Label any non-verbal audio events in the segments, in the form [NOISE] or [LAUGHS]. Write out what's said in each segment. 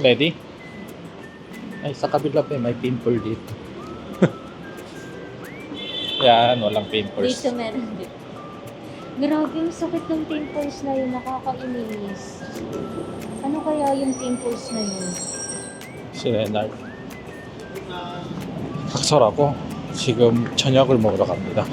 Ready? Ay, sa kabila pa may pimple dito. [LAUGHS] Yan, walang pimples. Dito meron din. Grabe yung sakit ng pimples na yun. Nakakainis. Ano kaya yung pimples na yun? Si Leonard. 각설하고 지금 저녁을 먹으러 갑니다.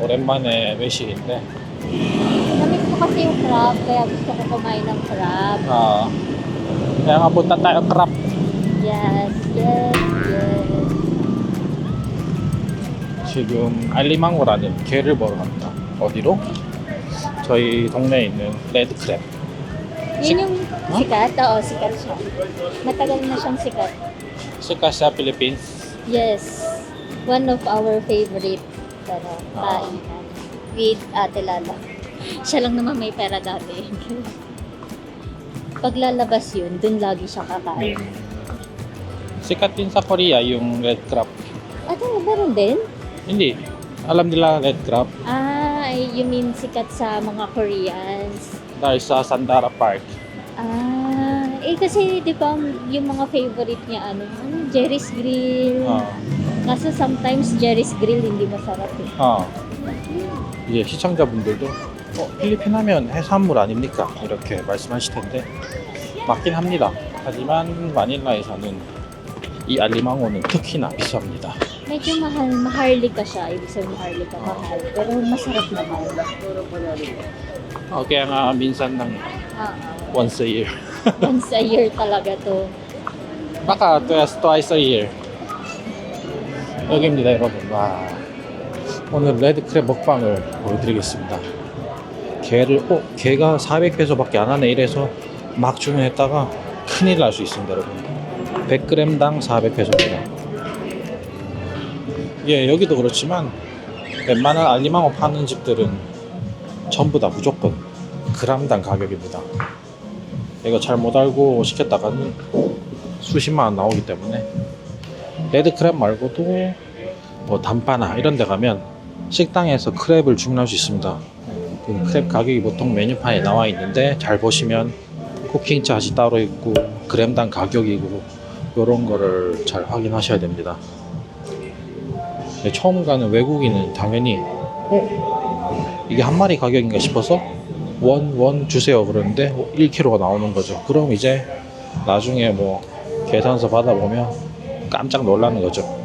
오랜만에 외식인데 Namit ko kasi yung crab, kaya gusto ko kumain ng crab. 아, kaya nga punta tayo crab. Yes, yes, yes. 지금 알리망고라는 게를 보러 갑니다. 어디로? 저희 동네에 있는 레드크랩. Yun yung Huh? sikat? Oo, sikat siya. Matagal na siyang sikat. sikat sa Philippines. Yes. One of our favorite ano, Ah. kainan. With Ate Lala. Siya lang naman may pera dati. [LAUGHS] Pag lalabas yun, dun lagi siya kakain. sikat din sa Korea yung red crab. Ah, talaga meron din? Hindi. Alam nila red crab Ah, you mean sikat sa mga Koreans? dahil sa Sandara Park. Ah, eh kasi di ba yung mga favorite niya ano, ano Jerry's Grill. 어, Kaso sometimes Jerry's Grill hindi masarap eh. 어. 이제 시청자분들도 어, 필리핀 하면 해산물 아닙니까? 이렇게 말씀하실 텐데 맞긴 합니다. 하지만 마닐라에서는 이 알리망고는 특히나 비쌉니다. Medyo mahal, maharlika siya. Ibig sabihin maharlika, mahal. Pero masarap naman. 어, kaya nga minsan ng Ah, once a year. once a year talaga to. baka twice, twice a year. 여기입니다, 여러분. 와. 오늘 레드크랩 먹방을 보여드리겠습니다. 게를, 어, 게가 400페소밖에 안 하네. 이래서 막 주문했다가 큰일 날 수 있습니다, 여러분. 100g당 400페소입니다. 예, 여기도 그렇지만 웬만한 알리망어 파는 집들은 전부 다 무조건 그람당 가격입니다. 이거 잘 못 알고 시켰다가는 수십만 원 나오기 때문에 레드 크랩 말고도 뭐 단파나 이런 데 가면 식당에서 크랩을 주문할 수 있습니다. 그 크랩 가격이 보통 메뉴판에 나와 있는데 잘 보시면 쿠킹 샷이 따로 있고 그램당 가격이고 이런 거를 잘 확인하셔야 됩니다. 네, 처음 가는 외국인은 당연히 어? 이게 한 마리 가격인가 싶어서 원, 원 주세요 그러는데 1kg가 나오는 거죠. 그럼 이제 나중에 뭐 계산서 받아보면 깜짝 놀라는 거죠.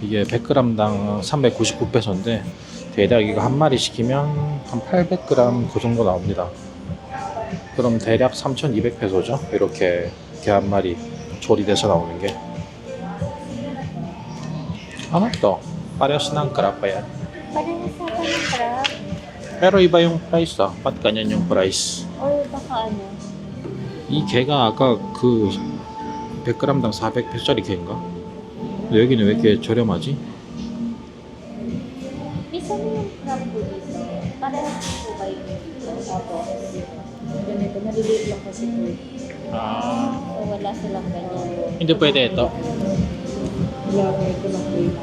이게 100g당 399페소인데 대략 이거 한 마리 시키면 한 800g 그 정도 나옵니다. 그럼 대략 3,200페소죠. 이렇게 게한 마리 조리돼서 나오는 게. Ano to? Parehas ng crab pa yan. Parehas sa ng crab. Pero iba yung price ah. Ba't ganyan yung price? Or baka ano. 이 개가 아까 그 100g당 400페소짜리 개인가? 근데 여기는 왜 이렇게 저렴하지? Ko dito. Parehas po ba yung? Opo. Ganito, maliliit lang kasi po. eh. 아, So wala silang ganyan. hindi pwede ito. Wala ito lang po yung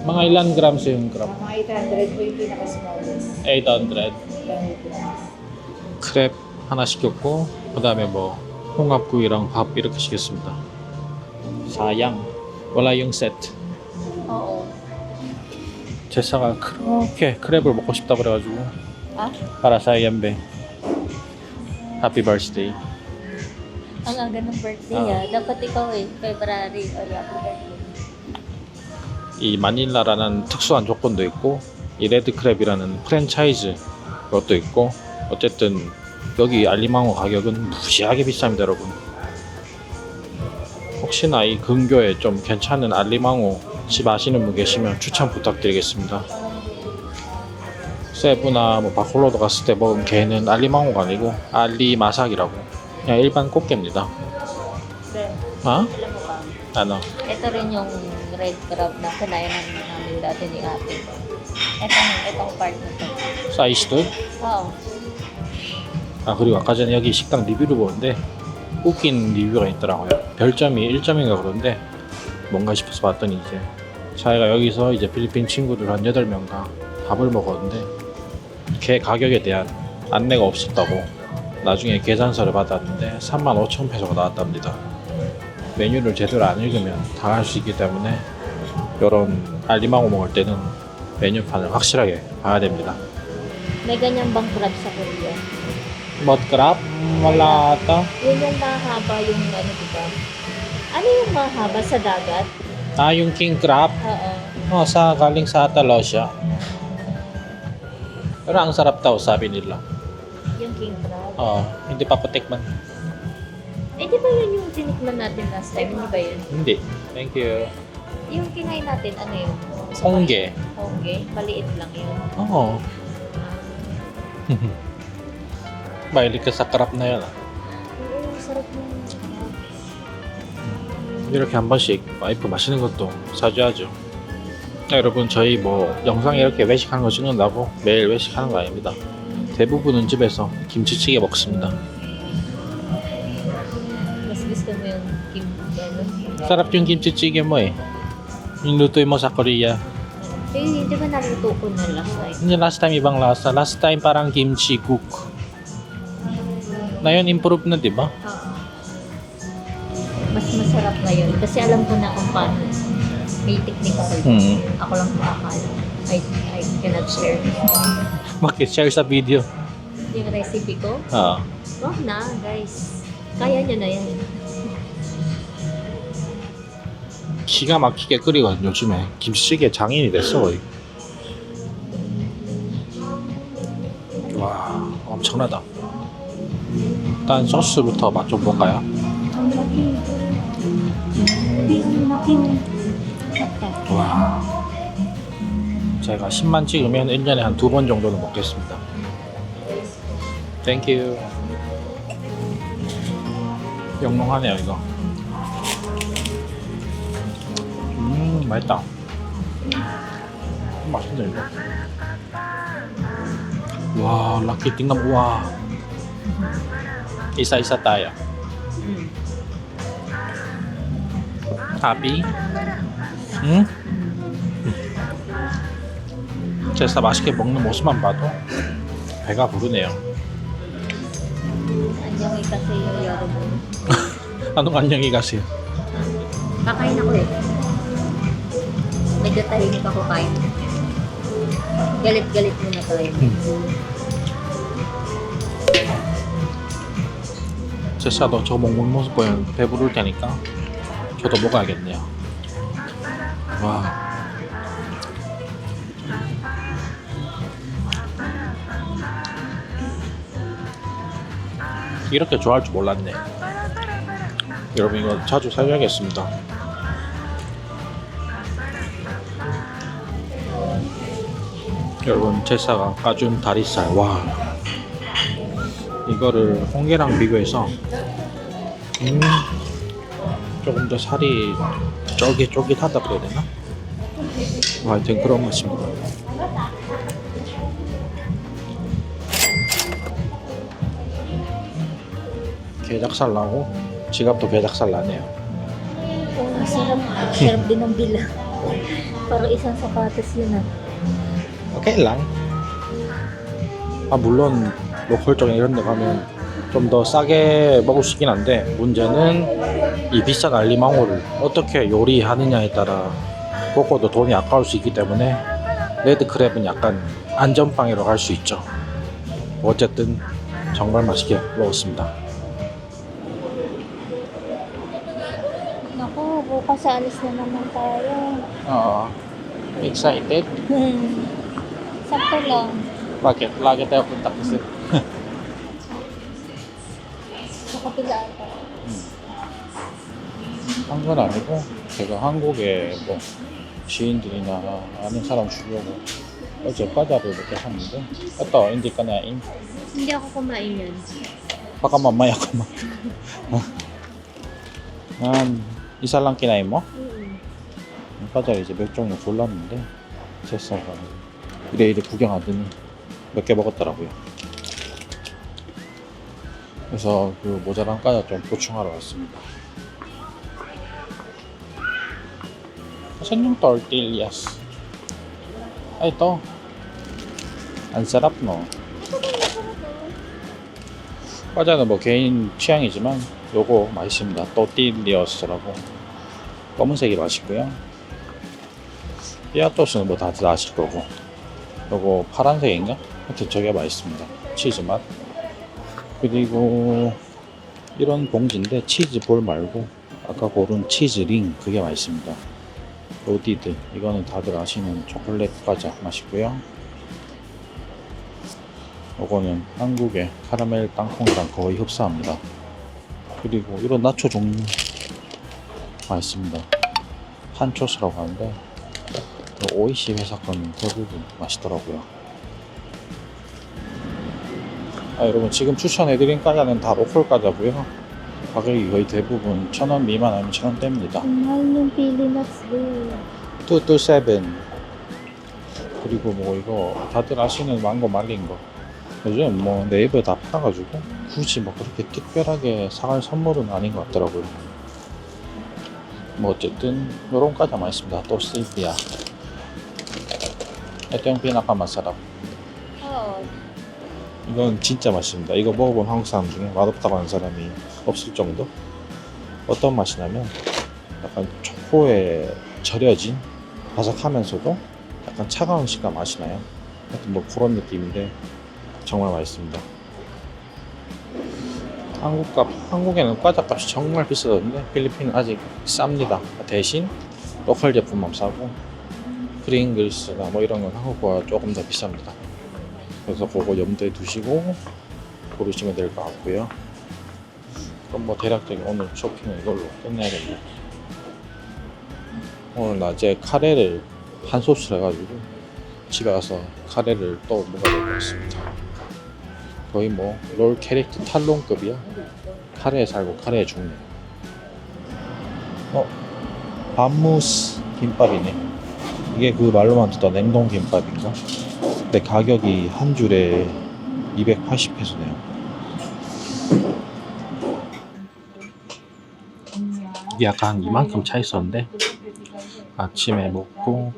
Mga ilan grams yung crab? Mga 800 po yung pinaka-smallest. 800. Dahil po. 크랩 하나 시켰고 그 다음에 뭐 홍합구이랑 밥 이렇게 시켰습니다. 사양 wala yung set. Oo. 제사가 그렇게 크랩을 먹고 싶다 그래가지고 para sa Yambe. Happy birthday. Ang aga ng birthday ah. Dapat ikaw eh. February. O happy birthday. 이 마닐라라는 특수한 조건도 있고 이 레드크랩이라는 프랜차이즈 것도 있고 어쨌든 여기 알리망어 가격은 무시하게 비쌉니다 여러분 혹시나 이 근교에 좀 괜찮은 알리망어 집 아시는 분 계시면 추천 부탁드리겠습니다 세부나 뭐 바콜로도 갔을 때 먹은 게는 알리망어가 아니고 알리마삭이라고 그냥 일반 꽃게입니다 Then, 아? alam mo ba? ano? Ito rin yung red crab na kinain namin dati ni ate. Itong, itong part na to. 사이즈 도? Oo. 아 그리고 아까 전에 여기 식당 리뷰를 보는데 웃긴 리뷰가 있더라고요 별점이 1점인가 그런데 뭔가 싶어서 봤더니 이제 자기가 여기서 이제 필리핀 친구들 한 8명과 밥을 먹었는데 걔 가격에 대한 안내가 없었다고 나중에 계산서를 받았는데 35,000 페소가 나왔답니다. 메뉴를 제대로 안 읽으면 당할 수 있기 때문에 이런 알리망고 먹을 때는 메뉴판을 확실하게 봐야 됩니다. May ganyan bang crab sa Korea? Mud crab? Wala ata. Yun yung mahaba yung ano, di ba? Ano yung mahaba sa dagat? Ah, yung king crab? Oo. Oh, sa galing sa Atalosya. Pero ang sarap daw, sabi nila. Yung king crab. Oh, hindi pa ko tikman. Eh, di ba yun yung tinikman natin last time? Hindi ba yun? Hindi. Thank you. Yung kinain natin, ano yun? Hongge. Hongge? Maliit lang yun. Oo. [LAUGHS] Mahilig ka sa crab na yan. ah. Oo, sarap crab. 이렇게 한 번씩 와이프 맛있는 것도 사줘야죠. 자, 여러분 저희 뭐 영상 이렇게 외식하는 거 찍는다고 매일 외식하는 거 아닙니다. 대부분은 집에서 김치찌개 먹습니다. Yung 김치찌개 eh. Eh, di ba naluto ko na last time? Hindi last. Last time cook. Na yun improve ba? Oo. Mas masarap na yun. Kasi alam ko na kung paano. May technique ako. Hmm. Ako lang makakala. I, I cannot share. Bakit? Share sa video. Yung recipe ko, Oo. wag na, guys. Kaya nyo na yan. 기가 막히게 끓이거든 요즘에. 김치찌개 장인이 됐어 거의. 와 엄청나다. 일단 소스부터 맛 좀 볼까요? 와. 제가 10만 찍으면 1년에 한 두 번 정도는 먹겠습니다. 땡큐. 영롱하네요, 이거. 음, 맛있다. 음, 맛있네, 이거. 와, 락키 띵감, 와. Isa-isa tayo. Mm. Happy? 응? 제사 맛있게 먹는 모습만 봐도 배가 부르네요. Yung yaro mo. 안녕 안녕히 가세요. Kakain ako eh. Medyo tahimik ako kain. Galit-galit muna tayo. 제사도 저 먹는 모습 보면 배부를 테니까 저도 먹어야겠네요. 와. 이렇게 좋아할 줄 몰랐네. 여러분 이거 자주 사줘야겠습니다. 여러분 제사가 까준 다리살 와 이거를 홍게랑 비교해서 음 조금 더 살이 쫄깃쫄깃하다 그래야 되나? 뭐 하여튼 그런 맛입니다. 게작살 나고 지갑도 게작살 나네요. Oo, masarap. Sarap din ng bila. Parang isang sapatos yun ah. 오케이 랑. 아 물론 로컬 쪽에 이런 데 가면 좀 더 싸게 먹을 수 있긴 한데 문제는 이 비싼 알리망호를 어떻게 요리하느냐에 따라 그것도 돈이 아까울 수 있기 때문에 레드크랩은 약간 안전빵이라고 할 수 있죠 어쨌든 정말 맛있게 먹었습니다 Naku, bukas alis na naman tayo. 어 excited? Sakto lang. Bakit? Lagi tayo punta kasi 한 건 아니고 제가 한국에 뭐 지인들이나 아는 사람 주려고 어제 과자를 이렇게 샀는데 ito hindi ka nain Hindi ako kumain yan. baka mamaya kumain 난 isa lang kinain mo? Mm. 과자를 이제 몇 종류 골랐는데 제사가 이래 이래 구경하더니 몇 개 먹었더라고요 그래서 그 모자란 과자 좀 보충하러 왔습니다 Saan yung tortillas? Ay, ito. Ang sarap, no? 과자는 뭐 개인 취향이지만 요거 맛있습니다. 또띠리어스라고 검은색이 맛있고요. 삐아토스는 뭐 다들 아실 거고 요거 파란색인가? 하여튼 저게 맛있습니다. 치즈 맛. 그리고 이런 봉지인데 치즈 볼 말고 아까 고른 치즈 링 그게 맛있습니다. 로디드 이거는 다들 아시는 초콜릿 과자 맛있고요. 요거는 한국의 카라멜 땅콩이랑 거의 흡사합니다. 그리고 이런 나초 종류 맛있습니다. 한초스라고 하는데 그 오이시 회사 거는 대부분 맛있더라고요. 아, 여러분 지금 추천해드린 과자는 다 로컬 과자고요. 가격이 거의 대부분 천 원 미만 아니면 천 원대입니다. 227 그리고 뭐 이거 다들 아시는 망고 말린 거. 요즘 뭐 네이버에 다 팔아가지고 굳이 뭐 그렇게 특별하게 사갈 선물은 아닌 것 같더라고요. 뭐 어쨌든 요런 과자 맛있습니다. 또 에땡 피나카 마사라. Oo. 이건 진짜 맛있습니다. 이거 먹어본 한국 사람 중에 맛없다고 하는 사람이 없을 정도 어떤 맛이냐면 약간 초코에 절여진 바삭하면서도 약간 차가운 식감 맛이 나요. 하여튼 뭐 그런 느낌인데 정말 맛있습니다. 한국 값, 한국에는 과자 값이 정말 비싸던데 필리핀은 아직 쌉니다. 대신 로컬 제품만 싸고 프링글스나 뭐 이런 건 한국과 조금 더 비쌉니다. 그래서 그거 염두에 두시고 고르시면 될 것 같고요. 그럼 뭐 대략적인 오늘 쇼핑은 이걸로 끝내야겠네요. 오늘 낮에 카레를 한 소스를 해가지고 집에 가서 카레를 또것 같습니다. 거의 뭐 롤 캐릭터 탈론급이야. 카레에 살고 카레에 죽네. 어? 밤무스 김밥이네. 이게 그 말로만 듣던 냉동 김밥인가? 근데 가격이 한 줄에 280페소네요. 이게 약간 한 이만큼 차 있었는데 아침에 먹고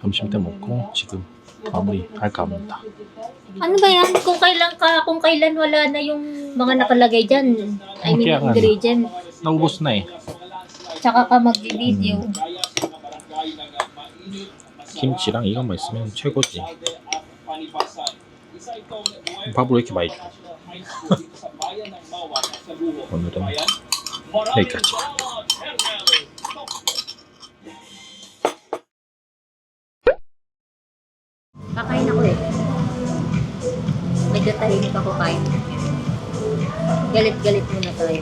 점심 때 먹고 지금 마무리 할까 합니다. Ano ba yan? Kung kailan ka, kung kailan wala na yung mga nakalagay dyan. I mean, Kaya nga. ingredient. 나ubos na eh. Tsaka ka mag-video. 김치랑 이것만 있으면 최고지. 밥을 왜 이렇게 많이 줘? 오늘은 여기까지. Tahimik ako kain. Galit-galit muna tayo.